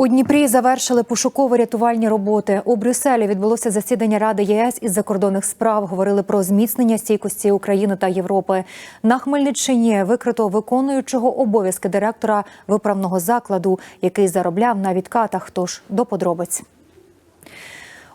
У Дніпрі завершили пошуково-рятувальні роботи. У Брюсселі відбулося засідання Ради ЄС із закордонних справ. Говорили про зміцнення стійкості України та Європи. На Хмельниччині викрито виконуючого обов'язки директора виправного закладу, який заробляв на відкатах. Тож до подробиць.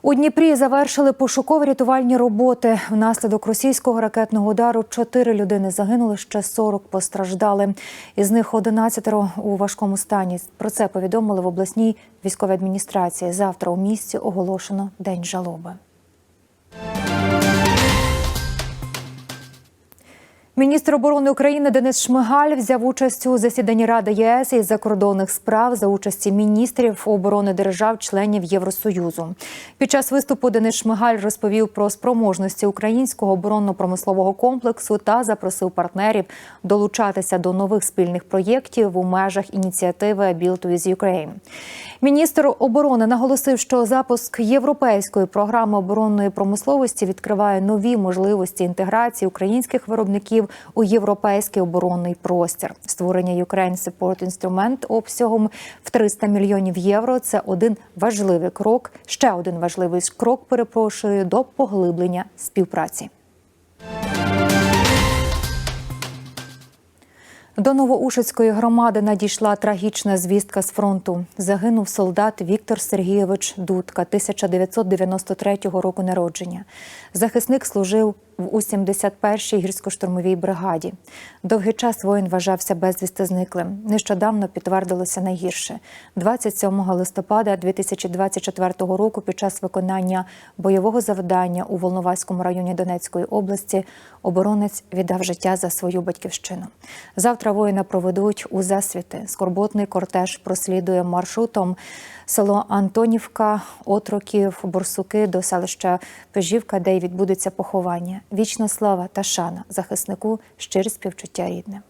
У Дніпрі завершили пошуково-рятувальні роботи. Внаслідок російського ракетного удару чотири людини загинули, ще 40 постраждали. Із них 11 у важкому стані. Про це повідомили в обласній військовій адміністрації. Завтра у місті оголошено день жалоби. Міністр оборони України Денис Шмигаль взяв участь у засіданні Ради ЄС із закордонних справ за участі міністрів оборони держав-членів Євросоюзу. Під час виступу Денис Шмигаль розповів про спроможності українського оборонно-промислового комплексу та запросив партнерів долучатися до нових спільних проєктів у межах ініціативи «Build with Ukraine». Міністр оборони наголосив, що запуск європейської програми оборонної промисловості відкриває нові можливості інтеграції українських виробників у європейський оборонний простір. Створення Ukraine Support Instrument обсягом в 300 мільйонів євро. Це один важливий крок. Ще один важливий крок. Перепрошую до поглиблення співпраці. До Новоушицької громади надійшла трагічна звістка з фронту. Загинув солдат Віктор Сергійович Дудка, 1993 року народження. Захисник служив в 81-й гірсько-штурмовій бригаді. Довгий час воїн вважався безвісти зниклим. Нещодавно підтвердилося найгірше. 27 листопада 2024 року під час виконання бойового завдання у Волноваському районі Донецької області оборонець віддав життя за свою батьківщину. Завтра воїна проведуть у засвіти. Скорботний кортеж прослідує маршрутом село Антонівка, Отроків, Борсуки до селища Пежівка, де й відбудеться поховання. Вічна слава та шана захиснику, щире співчуття рідним.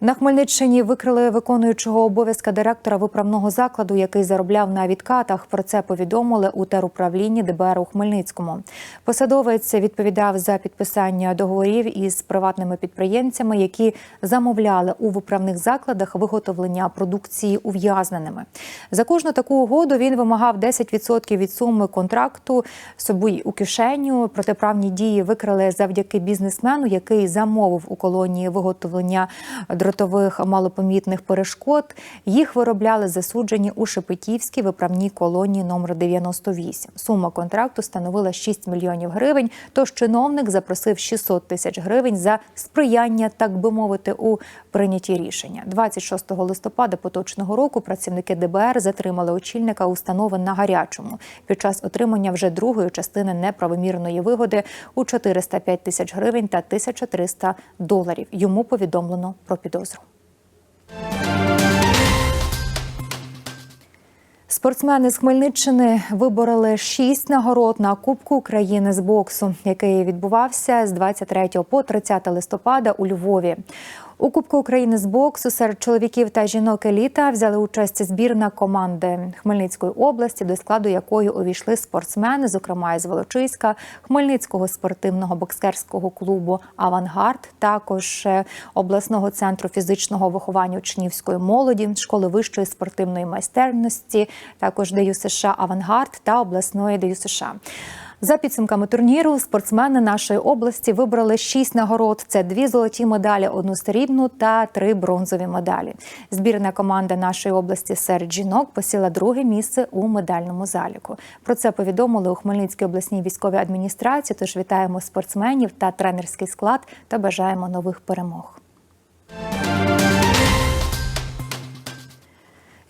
На Хмельниччині викрили виконуючого обов'язка директора виправного закладу, який заробляв на відкатах. Про це повідомили у теруправлінні ДБР у Хмельницькому. Посадовець відповідав за підписання договорів із приватними підприємцями, які замовляли у виправних закладах виготовлення продукції ув'язненими. За кожну таку угоду він вимагав 10% від суми контракту собі у кишеню. Протиправні дії викрили завдяки бізнесмену, який замовив у колонії виготовлення дротових малопомітних перешкод. Їх виробляли засуджені у Шепетівській виправній колонії номер 98. Сума контракту становила 6 мільйонів гривень. Тож чиновник запросив 600 тисяч гривень за сприяння, так би мовити, у прийнятті рішення. 26 листопада поточного року працівники ДБР затримали очільника установи на гарячому під час отримання вже другої частини неправомірної вигоди у 405 тисяч гривень та 1300 доларів. Йому повідомлено про підозру. Спортсмени з Хмельниччини вибороли шість нагород на Кубку України з боксу, який відбувався з 23 по 30 листопада у Львові. У Кубку України з боксу серед чоловіків та жінок еліта взяли участь збірна команди Хмельницької області, до складу якої увійшли спортсмени, зокрема із Волочиська, Хмельницького спортивного боксерського клубу Авангард, також обласного центру фізичного виховання учнівської молоді, школи вищої спортивної майстерності, також ДЮ США Авангард та обласної ДЮ США. За підсумками турніру, спортсмени нашої області вибрали шість нагород: це дві золоті медалі, одну срібну та три бронзові медалі. Збірна команда нашої області серед жінок посіла друге місце у медальному заліку. Про це повідомили у Хмельницькій обласній військовій адміністрації. Тож вітаємо спортсменів та тренерський склад та бажаємо нових перемог.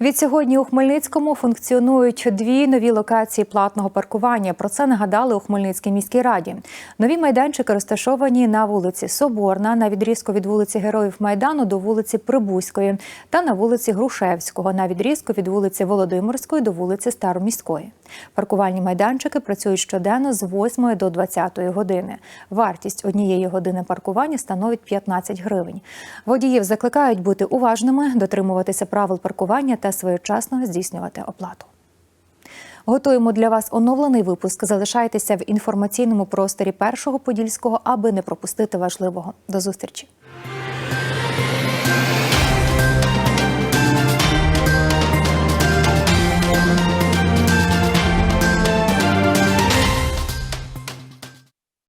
Відсьогодні у Хмельницькому функціонують дві нові локації платного паркування. Про це нагадали у Хмельницькій міській раді. Нові майданчики розташовані на вулиці Соборна, на відрізку від вулиці Героїв Майдану до вулиці Прибузької та на вулиці Грушевського, на відрізку від вулиці Володимирської до вулиці Староміської. Паркувальні майданчики працюють щоденно з 8 до 20 години. Вартість однієї години паркування становить 15 гривень. Водіїв закликають бути уважними, дотримуватися правил паркування та своєчасно здійснювати оплату. Готуємо для вас оновлений випуск. Залишайтеся в інформаційному просторі першого подільського, аби не пропустити важливого. До зустрічі.